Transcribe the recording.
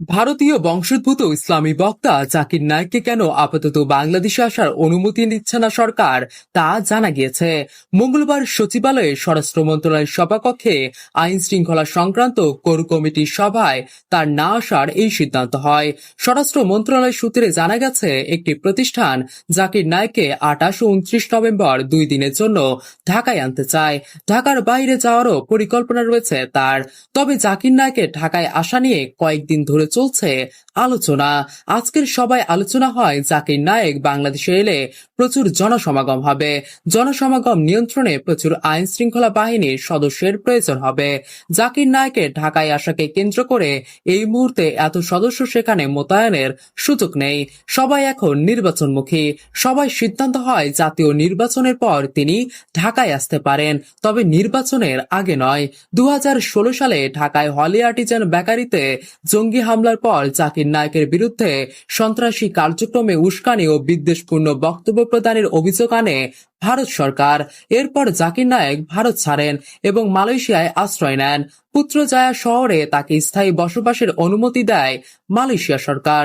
ভারতীয় বংশোদ্ভূত ইসলামী বক্তা জাকির নায়েককে কেন আপাতত বাংলাদেশে আসার অনুমতি দিচ্ছে না সরকার তা জানা গিয়েছে। মঙ্গলবার সচিবালয়ে স্বরাষ্ট্র মন্ত্রণালয়ের সভাকক্ষে আইন শৃঙ্খলা সংক্রান্ত কোর কমিটির সভায় তার না আসার এই সিদ্ধান্ত হয়। স্বরাষ্ট্র মন্ত্রণালয় সূত্রে জানা গেছে, একটি প্রতিষ্ঠান জাকির নায়েককে আঠাশ ও উনত্রিশ নভেম্বর দুই দিনের জন্য ঢাকায় আনতে চায়। ঢাকার বাইরে যাওয়ারও পরিকল্পনা রয়েছে তার। তবে জাকির নায়েকের ঢাকায় আসা নিয়ে কয়েকদিন ধরে চলছে আলোচনা। আজকের সভায় আলোচনা হয় জাকির নায়েক বাংলাদেশে এলে প্রচুর জনসমাগম হবে। জনসমাগম নিয়ন্ত্রণে প্রচুর আইন শৃঙ্খলা বাহিনীর সদস্যের প্রয়োজন হবে। জাকির নায়েকের ঢাকায় আসাকে কেন্দ্র করে এই মুহূর্তে এত সদস্য সেখানে মোতায়েনের সুযোগ নেই। সবাই এখন নির্বাচনমুখী। সবাই সিদ্ধান্ত হয় জাতীয় নির্বাচনের পর তিনি ঢাকায় আসতে পারেন। তবে নির্বাচনের আগে নয়। দু সালে ঢাকায় হলি আর্টিজান বেকারিতে জঙ্গি হামলার পর জাকির নায়কের বিরুদ্ধে সন্ত্রাসী কার্যক্রমে উস্কানি ও বিদ্বেষপূর্ণ বক্তব্য প্রদানের অভিযোগ আনে ভারত সরকার। এরপর জাকির নায়েক ভারত ছাড়েন এবং মালয়েশিয়ায় আশ্রয় নেন। পুত্রজায়া শহরে তাকে স্থায়ী বসবাসের অনুমতি দেয় মালয়েশিয়া সরকার।